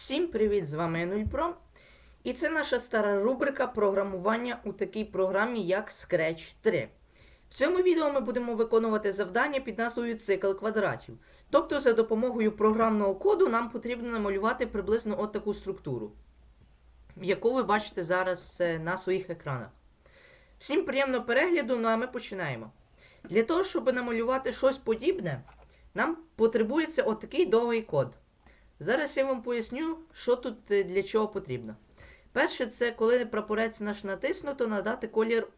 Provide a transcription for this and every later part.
Всім привіт! З вами Нульпро. І це наша стара рубрика програмування у такій програмі, як Scratch 3. В цьому відео ми будемо виконувати завдання під назвою Цикл квадратів. Тобто, за допомогою програмного коду нам потрібно намалювати приблизно от таку структуру, яку ви бачите зараз е, на своїх екранах. Всім приємного перегляду, ну а ми починаємо. Для того, щоб намалювати щось подібне, нам потребується отакий довгий код. Зараз я вам поясню, що тут е, для чого потрібно. Перше, це коли прапорець наш натиснуто, надати колір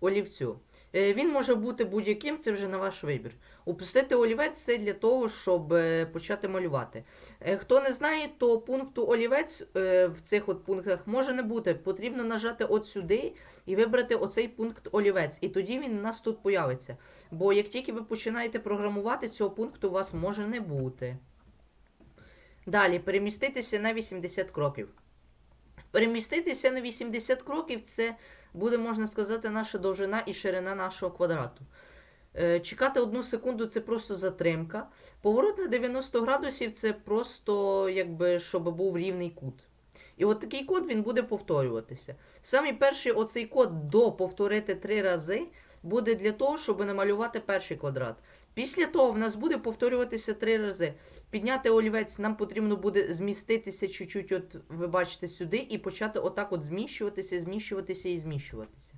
олівцю. Е, Він може бути будь-яким, це вже на ваш вибір. Упустити олівець це для того, щоб е, почати малювати. Хто не знає, то пункту олівець в цих от пунктах може не бути. Потрібно нажати от сюди і вибрати оцей пункт олівець. І тоді він у нас тут появиться. Бо як тільки ви починаєте програмувати, цього пункту у вас може не бути. Далі, переміститися на 80 кроків. Переміститися на 80 кроків це буде, можна сказати, наша довжина і ширина нашого квадрату. Е, Чекати одну секунду це просто затримка. Поворот на 90 градусів це просто, якби, щоб був рівний кут. І от такий код він буде повторюватися. Самий перший оцей код до повторити три рази буде для того, щоб намалювати перший квадрат. Після того в нас буде повторюватися три рази. Підняти олівець нам потрібно буде зміститися чуть-чуть, от ви бачите, сюди, і почати отак от зміщуватися, зміщуватися і зміщуватися.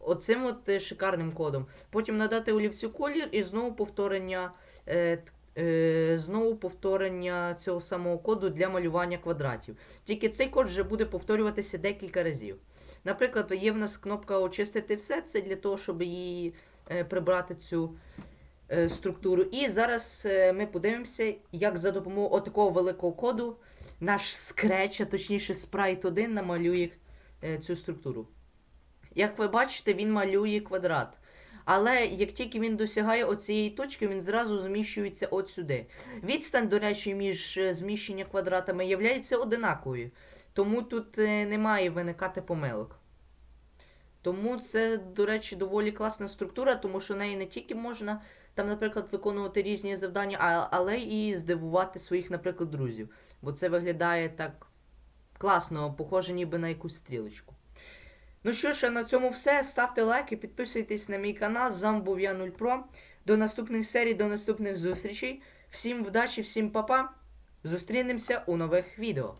Оцим от е, шикарним кодом. Потім надати олівцю колір і знову повторення. Е, е, Знову повторення цього самого коду для малювання квадратів. Тільки цей код вже буде повторюватися декілька разів. Наприклад, є в нас кнопка Очистити все, це для того, щоб її е, прибрати цю е, структуру. І зараз ми подивимося, як за допомогою отакого великого коду наш Scratch, а точніше Sprite 1 намалює цю структуру. Як ви бачите, він малює квадрат. Але як тільки він досягає оцієї точки, він зразу зміщується от сюди. Відстань, до речі, між е, зміщення квадратами є одинаковою. Тому тут е, не має виникати помилок. Тому це, до речі, доволі класна структура, тому що нею не тільки можна там, наприклад, виконувати різні завдання, але і здивувати своїх, наприклад, друзів. Бо це виглядає так класно, похоже ніби на якусь стрілочку. Ну що ж, а на цьому все. Ставте лайки, підписуйтесь на мій канал. З вами був я 0 Про. До наступних серій, до наступних зустрічей. Всім вдачі, всім па-па. Зустрінемося у нових відео.